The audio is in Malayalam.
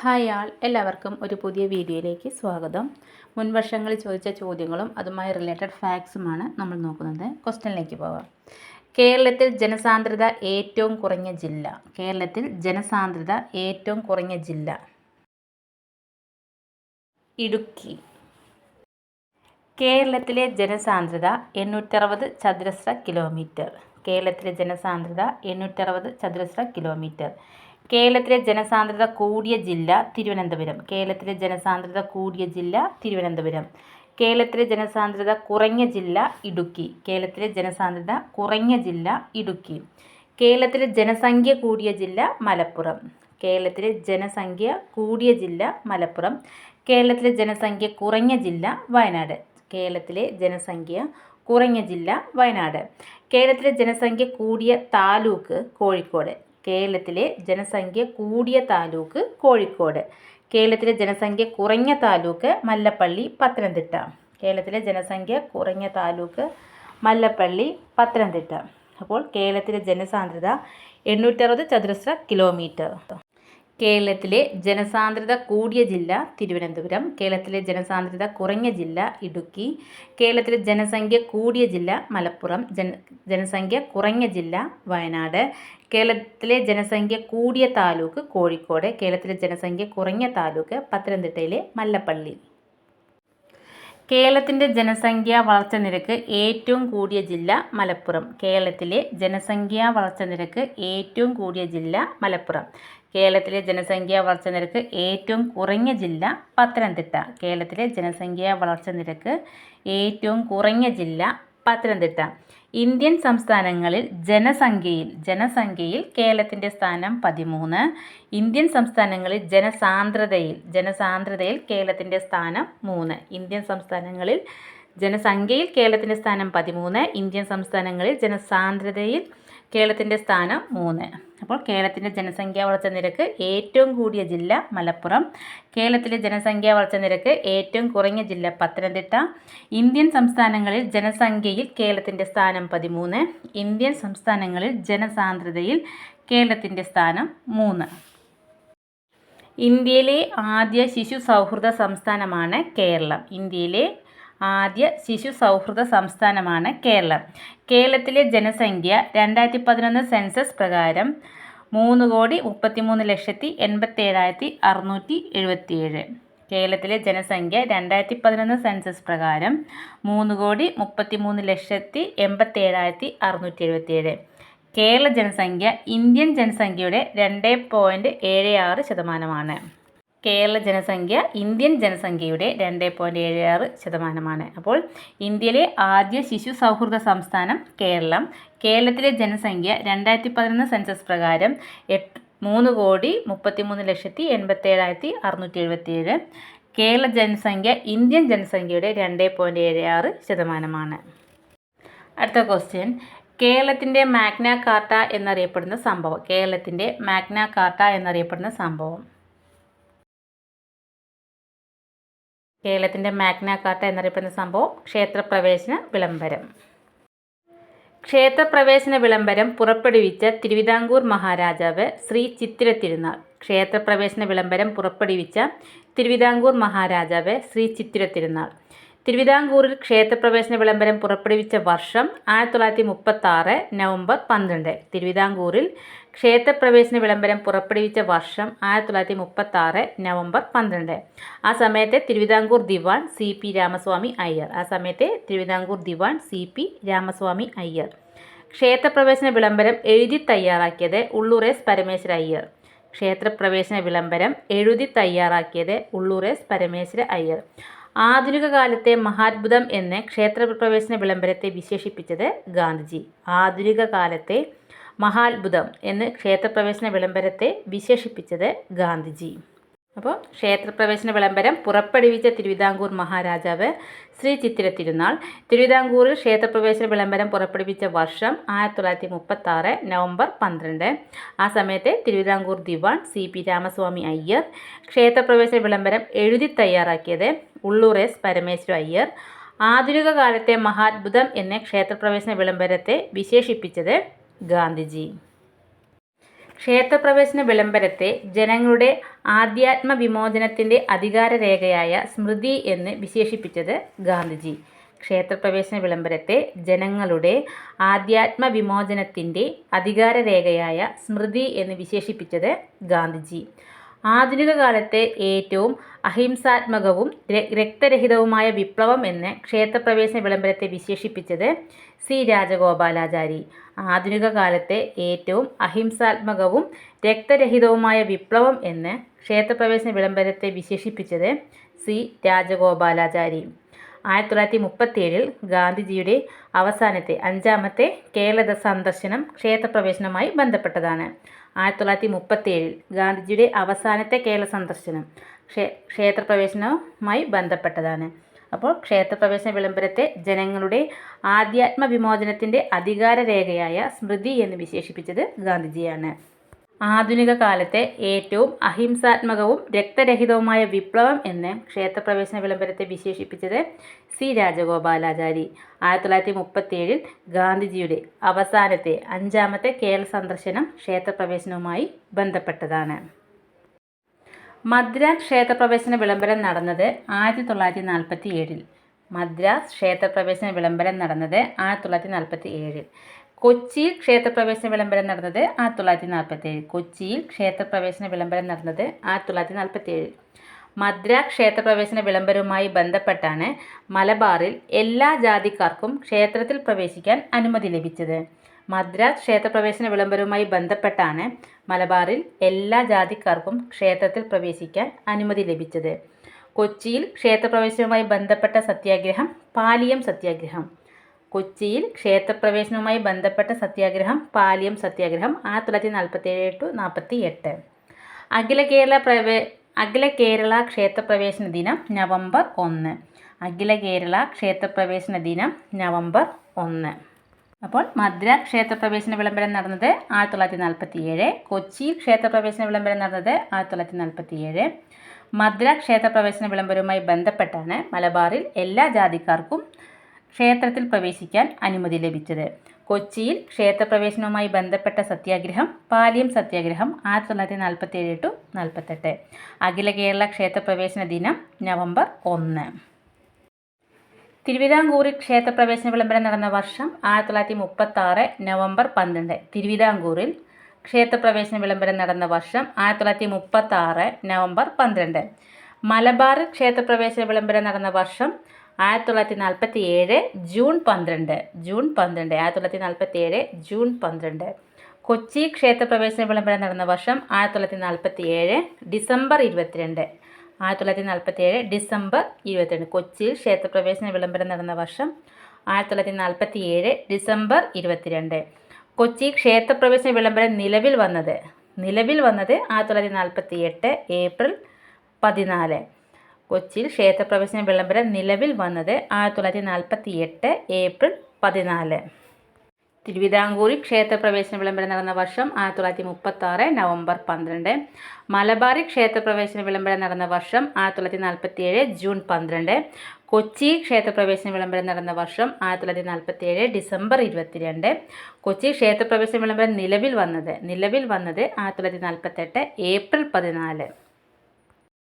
ഹായ് ആൾ എല്ലാവർക്കും ഒരു പുതിയ വീഡിയോയിലേക്ക് സ്വാഗതം. മുൻവർഷങ്ങളിൽ ചോദിച്ച ചോദ്യങ്ങളും അതുമായി റിലേറ്റഡ് ഫാക്ട്സുമാണ് നമ്മൾ നോക്കുന്നത്. ക്വസ്റ്റ്യനിലേക്ക് പോവാം. കേരളത്തിൽ ജനസാന്ദ്രത ഏറ്റവും കുറഞ്ഞ ജില്ല. കേരളത്തിൽ ജനസാന്ദ്രത ഏറ്റവും കുറഞ്ഞ ജില്ല. ഇടുക്കി. കേരളത്തിലെ ജനസാന്ദ്രത എണ്ണൂറ്ററുപത് ചതുരശ്ര കിലോമീറ്റർ. കേരളത്തിലെ ജനസാന്ദ്രത എണ്ണൂറ്ററുപത് ചതുരശ്ര കിലോമീറ്റർ. കേരളത്തിലെ ജനസാന്ദ്രത കൂടിയ ജില്ല തിരുവനന്തപുരം. കേരളത്തിലെ ജനസാന്ദ്രത കൂടിയ ജില്ല തിരുവനന്തപുരം. കേരളത്തിലെ ജനസാന്ദ്രത കുറഞ്ഞ ജില്ല ഇടുക്കി. കേരളത്തിലെ ജനസാന്ദ്രത കുറഞ്ഞ ജില്ല ഇടുക്കി. കേരളത്തിലെ ജനസംഖ്യ കൂടിയ ജില്ല മലപ്പുറം. കേരളത്തിലെ ജനസംഖ്യ കൂടിയ ജില്ല മലപ്പുറം. കേരളത്തിലെ ജനസംഖ്യ കുറഞ്ഞ ജില്ല വയനാട്. കേരളത്തിലെ ജനസംഖ്യ കുറഞ്ഞ ജില്ല വയനാട്. കേരളത്തിലെ ജനസംഖ്യ കൂടിയ താലൂക്ക് കോഴിക്കോട്. കേരളത്തിലെ ജനസംഖ്യ കൂടിയ താലൂക്ക് കോഴിക്കോട്. കേരളത്തിലെ ജനസംഖ്യ കുറഞ്ഞ താലൂക്ക് മല്ലപ്പള്ളി പത്തനംതിട്ട. കേരളത്തിലെ ജനസംഖ്യ കുറഞ്ഞ താലൂക്ക് മല്ലപ്പള്ളി പത്തനംതിട്ട. അപ്പോൾ കേരളത്തിലെ ജനസാന്ദ്രത എണ്ണൂറ്ററുപത് ചതുരശ്ര കിലോമീറ്റർ കേരളത്തിലെ ജനസാന്ദ്രത കൂടിയ ജില്ല തിരുവനന്തപുരം കേരളത്തിലെ ജനസാന്ദ്രത കുറഞ്ഞ ജില്ല ഇടുക്കി കേരളത്തിലെ ജനസംഖ്യ കൂടിയ ജില്ല മലപ്പുറം ജന ജനസംഖ്യ കുറഞ്ഞ ജില്ല വയനാട് കേരളത്തിലെ ജനസംഖ്യ കൂടിയ താലൂക്ക് കോഴിക്കോട് കേരളത്തിലെ ജനസംഖ്യ കുറഞ്ഞ താലൂക്ക് പത്തനംതിട്ടയിലെ മല്ലപ്പള്ളി. കേരളത്തിന്റെ ജനസംഖ്യാ വളർച്ച നിരക്ക് ഏറ്റവും കൂടിയ ജില്ല മലപ്പുറം. കേരളത്തിലെ ജനസംഖ്യാ വളർച്ച നിരക്ക് ഏറ്റവും കൂടിയ ജില്ല മലപ്പുറം. കേരളത്തിലെ ജനസംഖ്യാ വളർച്ച നിരക്ക് ഏറ്റവും കുറഞ്ഞ ജില്ല പത്തനംതിട്ട. കേരളത്തിലെ ജനസംഖ്യാ വളർച്ച നിരക്ക് ഏറ്റവും കുറഞ്ഞ ജില്ല പത്തനംതിട്ട. ഇന്ത്യൻ സംസ്ഥാനങ്ങളിൽ ജനസംഖ്യയിൽ ജനസംഖ്യയിൽ കേരളത്തിന്റെ സ്ഥാനം പതിമൂന്ന്. ഇന്ത്യൻ സംസ്ഥാനങ്ങളിൽ ജനസാന്ദ്രതയിൽ ജനസാന്ദ്രതയിൽ കേരളത്തിന്റെ സ്ഥാനം മൂന്ന്. ഇന്ത്യൻ സംസ്ഥാനങ്ങളിൽ ജനസംഖ്യയിൽ കേരളത്തിന്റെ സ്ഥാനം പതിമൂന്ന്. ഇന്ത്യൻ സംസ്ഥാനങ്ങളിൽ ജനസാന്ദ്രതയിൽ കേരളത്തിന്റെ സ്ഥാനം മൂന്ന്. അപ്പോൾ കേരളത്തിന്റെ ജനസംഖ്യാ വളർച്ച നിരക്ക് ഏറ്റവും കൂടിയ ജില്ല മലപ്പുറം. കേരളത്തിലെ ജനസംഖ്യാ വളർച്ച നിരക്ക് ഏറ്റവും കുറഞ്ഞ ജില്ല പത്തനംതിട്ട. ഇന്ത്യൻ സംസ്ഥാനങ്ങളിൽ ജനസംഖ്യയിൽ കേരളത്തിന്റെ സ്ഥാനം പതിമൂന്ന്. ഇന്ത്യൻ സംസ്ഥാനങ്ങളിൽ ജനസാന്ദ്രതയിൽ കേരളത്തിന്റെ സ്ഥാനം മൂന്ന്. ഇന്ത്യയിലെ ആദ്യ ശിശു സൗഹൃദ സംസ്ഥാനമാണ് കേരളം. ഇന്ത്യയിലെ ആദ്യ ശിശു സൗഹൃദ സംസ്ഥാനമാണ് കേരളം. കേരളത്തിലെ ജനസംഖ്യ രണ്ടായിരത്തി പതിനൊന്ന് സെൻസസ് പ്രകാരം മൂന്ന് കോടി മുപ്പത്തിമൂന്ന് ലക്ഷത്തി എൺപത്തേഴായിരത്തി അറുന്നൂറ്റി എഴുപത്തിയേഴ്. കേരളത്തിലെ ജനസംഖ്യ രണ്ടായിരത്തി പതിനൊന്ന് സെൻസസ് പ്രകാരം മൂന്ന് കോടി മുപ്പത്തിമൂന്ന് ലക്ഷത്തി എൺപത്തേഴായിരത്തി അറുന്നൂറ്റി എഴുപത്തിയേഴ് കേരള ജനസംഖ്യ ഇന്ത്യൻ ജനസംഖ്യയുടെ രണ്ട് പോയിന്റ് ഏഴ് ആറ് ശതമാനമാണ്. കേരള ജനസംഖ്യ ഇന്ത്യൻ ജനസംഖ്യയുടെ രണ്ട് പോയിന്റ് ഏഴ് ആറ് ശതമാനമാണ്. അപ്പോൾ ഇന്ത്യയിലെ ആദ്യ ശിശു സൗഹൃദ സംസ്ഥാനം കേരളം. കേരളത്തിലെ ജനസംഖ്യ രണ്ടായിരത്തി പതിനൊന്ന് സെൻസസ് പ്രകാരം എട്ട് മൂന്ന് കോടി മുപ്പത്തിമൂന്ന് ലക്ഷത്തി എൺപത്തേഴായിരത്തി അറുന്നൂറ്റി എഴുപത്തിയേഴ്. കേരള ജനസംഖ്യ ഇന്ത്യൻ ജനസംഖ്യയുടെ രണ്ട് പോയിന്റ് ഏഴ് ആറ് ശതമാനമാണ്. അടുത്ത ക്വസ്റ്റ്യൻ കേരളത്തിന്റെ മാഗ്ന കാർട്ട എന്നറിയപ്പെടുന്ന സംഭവം. കേരളത്തിന്റെ മാഗ്ന കാർട്ട എന്നറിയപ്പെടുന്ന സംഭവം. കേരളത്തിന്റെ മാഗ്നാകാർട്ട എന്നറിയപ്പെടുന്ന സംഭവം ക്ഷേത്രപ്രവേശന വിളംബരം. ക്ഷേത്രപ്രവേശന വിളംബരം പുറപ്പെടുവിച്ച തിരുവിതാംകൂർ മഹാരാജാവ് ശ്രീ ചിത്തിര തിരുനാൾ. ക്ഷേത്രപ്രവേശന വിളംബരം പുറപ്പെടുവിച്ച തിരുവിതാംകൂർ മഹാരാജാവ് ശ്രീ ചിത്തിര തിരുനാൾ. തിരുവിതാംകൂറിൽ ക്ഷേത്രപ്രവേശന വിളംബരം പുറപ്പെടുവിച്ച വർഷം ആയിരത്തി തൊള്ളായിരത്തി മുപ്പത്തി ആറ് നവംബർ പന്ത്രണ്ട്. തിരുവിതാംകൂറിൽ ക്ഷേത്രപ്രവേശന വിളംബരം പുറപ്പെടുവിച്ച വർഷം ആയിരത്തി തൊള്ളായിരത്തി മുപ്പത്തി ആറ് നവംബർ പന്ത്രണ്ട്. ആ സമയത്തെ തിരുവിതാംകൂർ ദിവാൻ സി പി രാമസ്വാമി അയ്യർ. ആ സമയത്തെ തിരുവിതാംകൂർ ദിവാൻ സി പി രാമസ്വാമി അയ്യർ. ക്ഷേത്രപ്രവേശന വിളംബരം എഴുതി തയ്യാറാക്കിയത് ഉള്ളൂറേസ് പരമേശ്വര അയ്യർ. ക്ഷേത്രപ്രവേശന വിളംബരം എഴുതി തയ്യാറാക്കിയത് ഉള്ളൂറേസ് പരമേശ്വര അയ്യർ. ആധുനിക കാലത്തെ മഹാത്ഭുതം എന്ന് ക്ഷേത്രപ്രവേശന വിളംബരത്തെ വിശേഷിപ്പിച്ചത് ഗാന്ധിജി. ആധുനിക കാലത്തെ മഹാത്ഭുതം എന്ന് ക്ഷേത്രപ്രവേശന വിളംബരത്തെ വിശേഷിപ്പിച്ചത് ഗാന്ധിജി. അപ്പോൾ ക്ഷേത്രപ്രവേശന വിളംബരം പുറപ്പെടുവിച്ച തിരുവിതാംകൂർ മഹാരാജാവ് ശ്രീ ചിത്തിര തിരുനാൾ. തിരുവിതാംകൂറിൽ ക്ഷേത്രപ്രവേശന വിളംബരം പുറപ്പെടുവിച്ച വർഷം ആയിരത്തി തൊള്ളായിരത്തി മുപ്പത്തി ആറ് നവംബർ പന്ത്രണ്ട്. ആ സമയത്തെ തിരുവിതാംകൂർ ദിവാൻ സി പി രാമസ്വാമി അയ്യർ ക്ഷേത്രപ്രവേശന വിളംബരം എഴുതി തയ്യാറാക്കിയത് ഉള്ളൂർ എസ് പരമേശ്വര അയ്യർ. ആധുനിക കാലത്തെ മഹാത്ഭുതം എന്ന ക്ഷേത്രപ്രവേശന വിളംബരത്തെ വിശേഷിപ്പിച്ചത് ഗാന്ധിജി. ക്ഷേത്രപ്രവേശന വിളംബരത്തെ ജനങ്ങളുടെ ആധ്യാത്മ വിമോചനത്തിന്റെ അധികാരരേഖയായ സ്മൃതി എന്ന് വിശേഷിപ്പിച്ചത് ഗാന്ധിജി. ക്ഷേത്രപ്രവേശന വിളംബരത്തെ ജനങ്ങളുടെ ആധ്യാത്മ വിമോചനത്തിന്റെ അധികാരരേഖയായ സ്മൃതി എന്ന് വിശേഷിപ്പിച്ചത് ഗാന്ധിജി. ആധുനിക കാലത്തെ ഏറ്റവും അഹിംസാത്മകവും രക്തരഹിതവുമായ വിപ്ലവം എന്ന് ക്ഷേത്രപ്രവേശന വിളംബരത്തെ വിശേഷിപ്പിച്ചത് സി രാജഗോപാലാചാരി. ആധുനിക കാലത്തെ ഏറ്റവും അഹിംസാത്മകവും രക്തരഹിതവുമായ വിപ്ലവം എന്ന് ക്ഷേത്രപ്രവേശന വിളംബരത്തെ വിശേഷിപ്പിച്ചത് സി രാജഗോപാലാചാരി. ആയിരത്തി തൊള്ളായിരത്തി മുപ്പത്തിയേഴിൽ ഗാന്ധിജിയുടെ അവസാനത്തെ അഞ്ചാമത്തെ കേരള സന്ദർശനം ക്ഷേത്രപ്രവേശനവുമായി ബന്ധപ്പെട്ടതാണ്. ആയിരത്തി തൊള്ളായിരത്തി മുപ്പത്തിയേഴിൽ ഗാന്ധിജിയുടെ അവസാനത്തെ കേരള സന്ദർശനം ക്ഷേ ക്ഷേത്രപ്രവേശനവുമായി ബന്ധപ്പെട്ടതാണ്. അപ്പോൾ ക്ഷേത്രപ്രവേശന വിളംബരത്തെ ജനങ്ങളുടെ ആധ്യാത്മ വിമോചനത്തിന്റെ അധികാരരേഖയായ സ്മൃതി എന്ന് വിശേഷിപ്പിച്ചത് ഗാന്ധിജിയാണ്. ആധുനിക കാലത്തെ ഏറ്റവും അഹിംസാത്മകവും രക്തരഹിതവുമായ വിപ്ലവം എന്ന് ക്ഷേത്രപ്രവേശന വിളംബരത്തെ വിശേഷിപ്പിച്ചത് സി രാജഗോപാലാചാരി. ആയിരത്തി തൊള്ളായിരത്തി മുപ്പത്തിയേഴിൽ ഗാന്ധിജിയുടെ അവസാനത്തെ അഞ്ചാമത്തെ കേരള സന്ദർശനം ക്ഷേത്രപ്രവേശനവുമായി ബന്ധപ്പെട്ടതാണ്. മദ്രാസ് ക്ഷേത്രപ്രവേശന വിളംബരം നടന്നത് ആയിരത്തി തൊള്ളായിരത്തി നാൽപ്പത്തി ഏഴിൽ മദ്രാസ് ക്ഷേത്രപ്രവേശന വിളംബരം നടന്നത് ആയിരത്തി തൊള്ളായിരത്തി നാൽപ്പത്തി ഏഴിൽ കൊച്ചിയിൽ ക്ഷേത്രപ്രവേശന വിളംബരം നടന്നത് ആയിരത്തി തൊള്ളായിരത്തി നാൽപ്പത്തി ഏഴ് കൊച്ചിയിൽ ക്ഷേത്രപ്രവേശന വിളംബരം നടന്നത് ആയിരത്തി തൊള്ളായിരത്തി നാൽപ്പത്തി ഏഴ് മദ്രാസ് ക്ഷേത്രപ്രവേശന വിളംബരവുമായി ബന്ധപ്പെട്ടാണ് മലബാറിൽ എല്ലാ ജാതിക്കാർക്കും ക്ഷേത്രത്തിൽ പ്രവേശിക്കാൻ അനുമതി ലഭിച്ചത്. മദ്രാസ് ക്ഷേത്രപ്രവേശന വിളംബരവുമായി ബന്ധപ്പെട്ടാണ് മലബാറിൽ എല്ലാ ജാതിക്കാർക്കും ക്ഷേത്രത്തിൽ പ്രവേശിക്കാൻ അനുമതി ലഭിച്ചത്. കൊച്ചിയിൽ ക്ഷേത്രപ്രവേശനവുമായി ബന്ധപ്പെട്ട സത്യാഗ്രഹം പാലിയം സത്യാഗ്രഹം. കൊച്ചിയിൽ ക്ഷേത്രപ്രവേശനവുമായി ബന്ധപ്പെട്ട സത്യാഗ്രഹം പാലിയം സത്യാഗ്രഹം ആയിരത്തി തൊള്ളായിരത്തി നാൽപ്പത്തി ഏഴ് ടു നാൽപ്പത്തി എട്ട് അഖില കേരള പ്രവേ അഖില കേരള ക്ഷേത്രപ്രവേശന ദിനം നവംബർ ഒന്ന്. അഖില കേരള ക്ഷേത്രപ്രവേശന ദിനം നവംബർ ഒന്ന്. അപ്പോൾ മദ്ര ക്ഷേത്രപ്രവേശന വിളംബരം നടന്നത് ആയിരത്തി തൊള്ളായിരത്തി നാൽപ്പത്തി ഏഴ് കൊച്ചി ക്ഷേത്രപ്രവേശന വിളംബരം നടന്നത് ആയിരത്തി തൊള്ളായിരത്തി നാൽപ്പത്തി ഏഴ് മദ്ര ക്ഷേത്രപ്രവേശന വിളംബരവുമായി ബന്ധപ്പെട്ടാണ് മലബാറിൽ എല്ലാ ജാതിക്കാർക്കും ക്ഷേത്രത്തിൽ പ്രവേശിക്കാൻ അനുമതി ലഭിച്ചത്. കൊച്ചിയിൽ ക്ഷേത്രപ്രവേശനവുമായി ബന്ധപ്പെട്ട സത്യാഗ്രഹം പാലിയം സത്യാഗ്രഹം ആയിരത്തി തൊള്ളായിരത്തി നാൽപ്പത്തി ഏഴ് ടു നാൽപ്പത്തെട്ട്. അഖില കേരള ക്ഷേത്രപ്രവേശന ദിനം നവംബർ ഒന്ന്. തിരുവിതാംകൂറിൽ ക്ഷേത്രപ്രവേശന വിളംബരം നടന്ന വർഷം ആയിരത്തി തൊള്ളായിരത്തി മുപ്പത്തി ആറ് നവംബർ പന്ത്രണ്ട്. തിരുവിതാംകൂറിൽ ക്ഷേത്രപ്രവേശന വിളംബരം നടന്ന വർഷം ആയിരത്തി തൊള്ളായിരത്തി മുപ്പത്തി ആറ് നവംബർ പന്ത്രണ്ട്. മലബാറിൽ ക്ഷേത്രപ്രവേശന വിളംബരം നടന്ന വർഷം ആയിരത്തി തൊള്ളായിരത്തി നാൽപ്പത്തി ഏഴ് ജൂൺ പന്ത്രണ്ട് ജൂൺ പന്ത്രണ്ട് ആയിരത്തി തൊള്ളായിരത്തി നാൽപ്പത്തി ഏഴ് ജൂൺ പന്ത്രണ്ട്. കൊച്ചി ക്ഷേത്രപ്രവേശന വിളംബരം നടന്ന വർഷം ആയിരത്തി തൊള്ളായിരത്തി നാൽപ്പത്തി ഏഴ് ഡിസംബർ ഇരുപത്തിരണ്ട്. ആയിരത്തി തൊള്ളായിരത്തി നാൽപ്പത്തി ഏഴ് ഡിസംബർ ഇരുപത്തിരണ്ട്. കൊച്ചിയിൽ ക്ഷേത്രപ്രവേശന വിളംബരം നടന്ന വർഷം ആയിരത്തി തൊള്ളായിരത്തി നാൽപ്പത്തി ഏഴ് ഡിസംബർ ഇരുപത്തിരണ്ട്. കൊച്ചി ക്ഷേത്രപ്രവേശന വിളംബരം നിലവിൽ വന്നത് നിലവിൽ വന്നത് ആയിരത്തി തൊള്ളായിരത്തി നാൽപ്പത്തി എട്ട് ഏപ്രിൽ പതിനാല്. കൊച്ചിയിൽ ക്ഷേത്രപ്രവേശന വിളംബരം നിലവിൽ വന്നത് ആയിരത്തി തൊള്ളായിരത്തി നാൽപ്പത്തി എട്ട് ഏപ്രിൽ പതിനാല്. തിരുവിതാംകൂറിൽ ക്ഷേത്രപ്രവേശന വിളംബരം നടന്ന വർഷം ആയിരത്തി തൊള്ളായിരത്തി മുപ്പത്തി ആറ് നവംബർ പന്ത്രണ്ട്. മലബാറിൽ ക്ഷേത്രപ്രവേശന വിളംബരം നടന്ന വർഷം ആയിരത്തി തൊള്ളായിരത്തി നാൽപ്പത്തി ഏഴ് ജൂൺ പന്ത്രണ്ട്. കൊച്ചി ക്ഷേത്രപ്രവേശന വിളംബരം നടന്ന വർഷം ആയിരത്തി തൊള്ളായിരത്തി നാൽപ്പത്തി ഏഴ് ഡിസംബർ ഇരുപത്തിരണ്ട്. കൊച്ചി ക്ഷേത്രപ്രവേശന വിളംബരം നിലവിൽ വന്നത് നിലവിൽ വന്നത് ആയിരത്തി തൊള്ളായിരത്തി നാൽപ്പത്തെട്ട് ഏപ്രിൽ പതിനാല്.